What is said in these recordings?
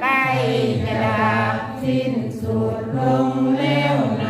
ใกล้จะดับสิ้นสุดลงแล้วนะ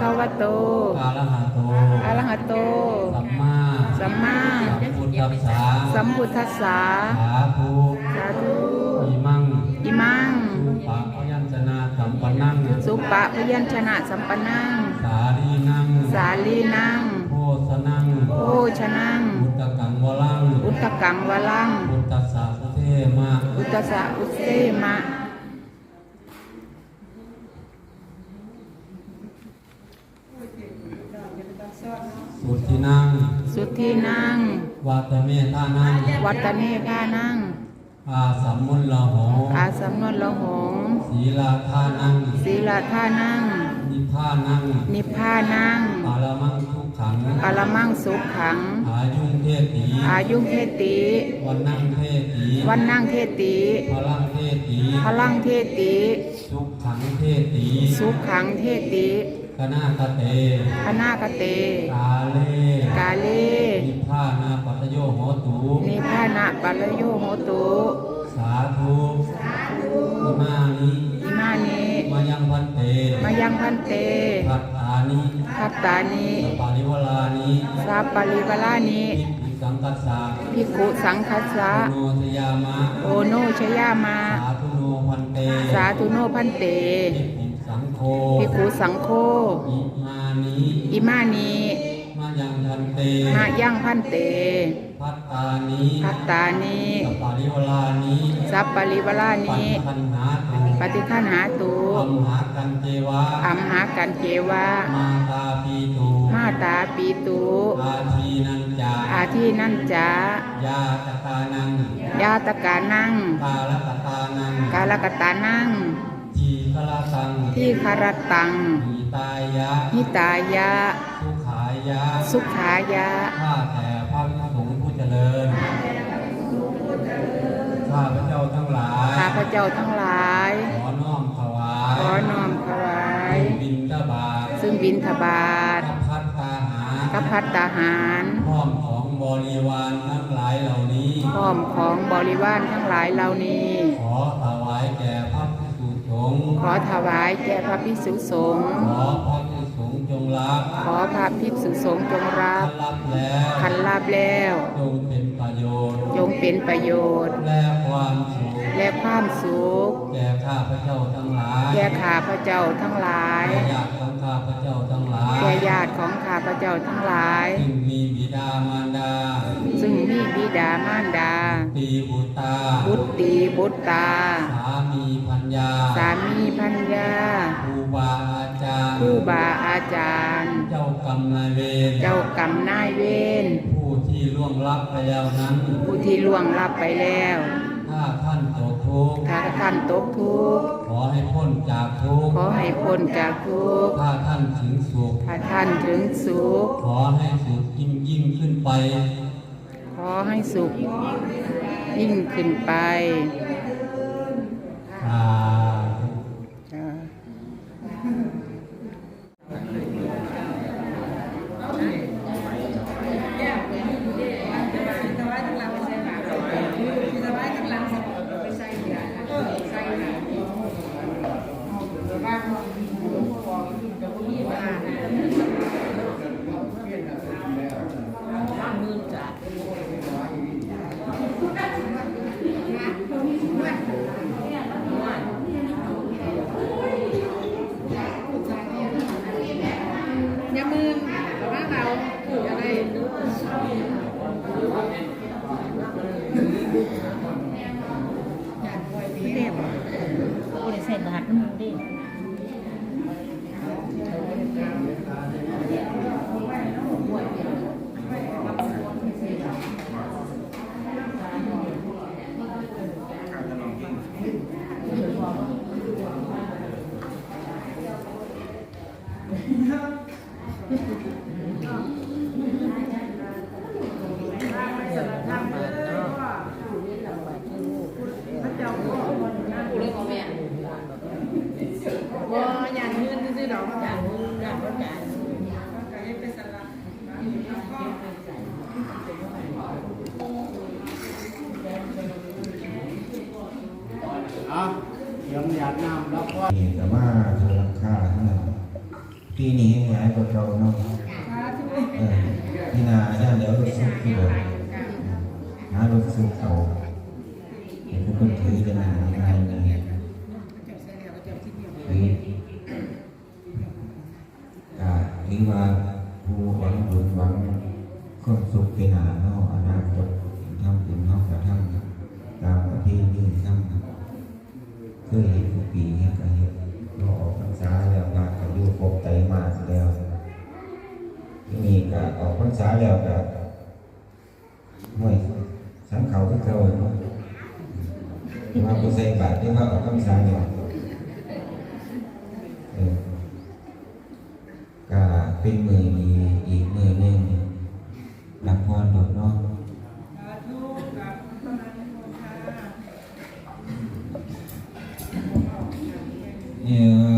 คะวะโตภะคะวะโตอะระหะโตอะระหะโต สัมมาสัมมาสัมพุทธัสสะสัมพุทธัสสะสาธุสาธุอิมังอิมังสุปะพยัญชนะสัมปันนังสุปะพยัญชนะสัมปนัง สาลีนัง สาลีนังโพสนังโภชนังอุตตกังวลังอุตตกังวลังอุตตัสสะสุเทมะอุตตสะอุเสมะ สุ ทินัง สุทีนัง วัตเมธานัง วัตเนพานัง อาสัมมุลลโหอาสำนวนละหงส์ศีลาทานัง ศีลาท่านัง นิพพานัง นิพพานังปารมังทุกขังปรมังสุขขัง อายุงเทติอายุเทติ วันนั่งเทติวันนั่งเทติพลังเทติพลังเทติ สุขขังเทติ สุขขังเทติ คณะคเตคณากเต กาเล กาเลนิพพานาปัตโยโหตุนิพพานะปัลโยโหตุสาธุอิมานิอิมานิมายังพันเตมายังพันเตพัตตานิพัตตานิสปาริวลานิสาปริวลานิทิสังกัสสะภิกขุสังคัสสะโนสยามะโอโนชยามาสาธุโนพันเต สาธุโนพันเต ภิกขุสังโฆภิกขุสังโฆอิมานิอิมานิมายังพันเตมายังพันเต พัตตานิพัตตานิสปาริวลานิสัปปริวลาปันิจจันหาตุปฏิคันหาตุอัมหากันเจวะอัมหากันเจวะ มาตาปีตุมาตาปีตุอาทีนันจาอาทินันจายาตกานังยาตกานัง กาลกตานังกาลกตานังจีคลาตัง ที่คารตังหิตายะหิตายะสุขายะ สุขายะข้าแต่พระภิกษุสงฆ์ผู้เจริญข้าพระเจ้าทั้งหลายข้าพระเจ้าทั้งหลาย ขอน้อมถวายขอน้อมถวายบินทบาทซึ่งบินทบาทกับพัตตาหารกับพัตตาหารพร้อมของบริวารทั้งหลายเหล่านี้พร้อมของบริวารทั้งหลายเหล่านี้ ขอถวายแก่พระภิกษุส งฆ์ขอถวายแก่พระภิกษุสงฆ์ขอพระภิกษุสงฆ์จงงรับขอพระภิกษุสงฆ์จงรับท่านรับแล้วคันลาบแล้วจงเป็นประโยชน์จงเป็นประโยชน์ และความสุขและความสุขแก่ข้าพเจ้าทั้งหลายแก่ข้าพระเจ้าทั้งหลายแก่ญาติ ของข้าพเจ้าทั้งหลายแก่ญาติของข้าพระเจ้าทั้งหลาย ซึ่งมีบิดามารดา ซึ่งมีบิดามารดา ตีบุตา บุตรีบุตรตา สามีพัญญา สามีพัญญาครูบาอาจารย์ ครูบาอาจารย์ เจ้ากรรมนายเวร เจ้ากรรมนายเวร ผู้ที่ล่วงลับไปแล้วนั้น ผู้ที่ล่วงลับไปแล้วถ้าท่านตก ทุกข์ถ้าท่านตกทุกข์ขอให้พ้นจากทุกข์ขอให้พ้นจากทุกข์ถ้าท่านถึงสุขถ้าท่านถึงสุขขอให้สุขยิ่งยิ่งขึ้นไป ขอให้สุขยิ่งขึ้นไปอ่า จ้า อย่ามืนแต่ว่าเราถูกอะไรเด็บโอ้ยใส่รหัสมือดิ ว่าอย่าง เตรียวหยาดน้ำแล้วก็นี่แต่ว่าทางราคาเท่านั้นปีนี้หลายกว่าเก่าเนาะเออพี่นาย่านเดี๋ยวรถซุกที่บอกหารถซุกเขาเห็นพวกคนถือจะนานยังไงเนี่ พรรษาแล้วก็ห่วยสังเขาที่เก่าเนาะมาผู้ใส่บาตรที่ว่าออกพรรษาเนี่ยเออก็เป็นมือดีอีกมือหนึ่งรับพรโดดเนาะยะถ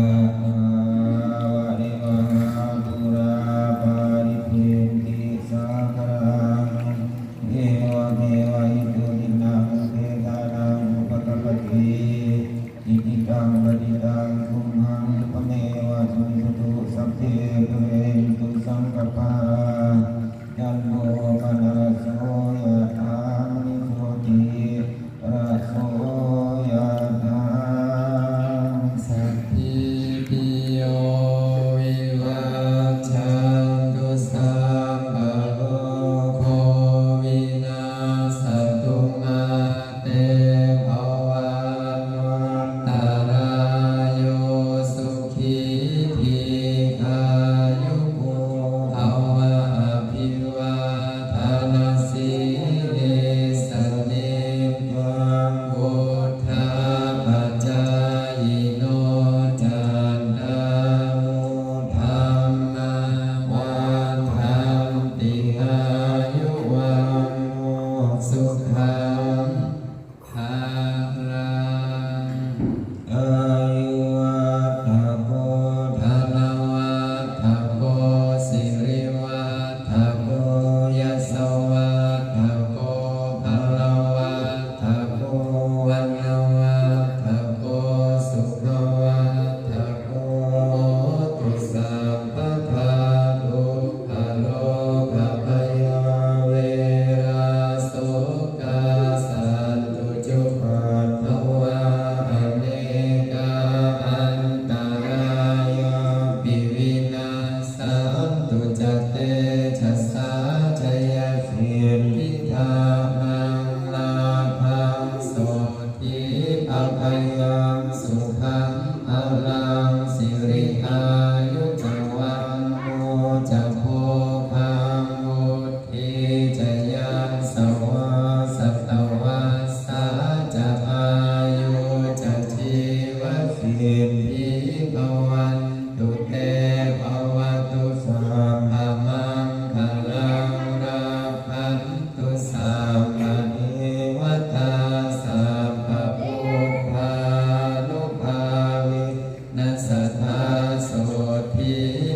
ทิ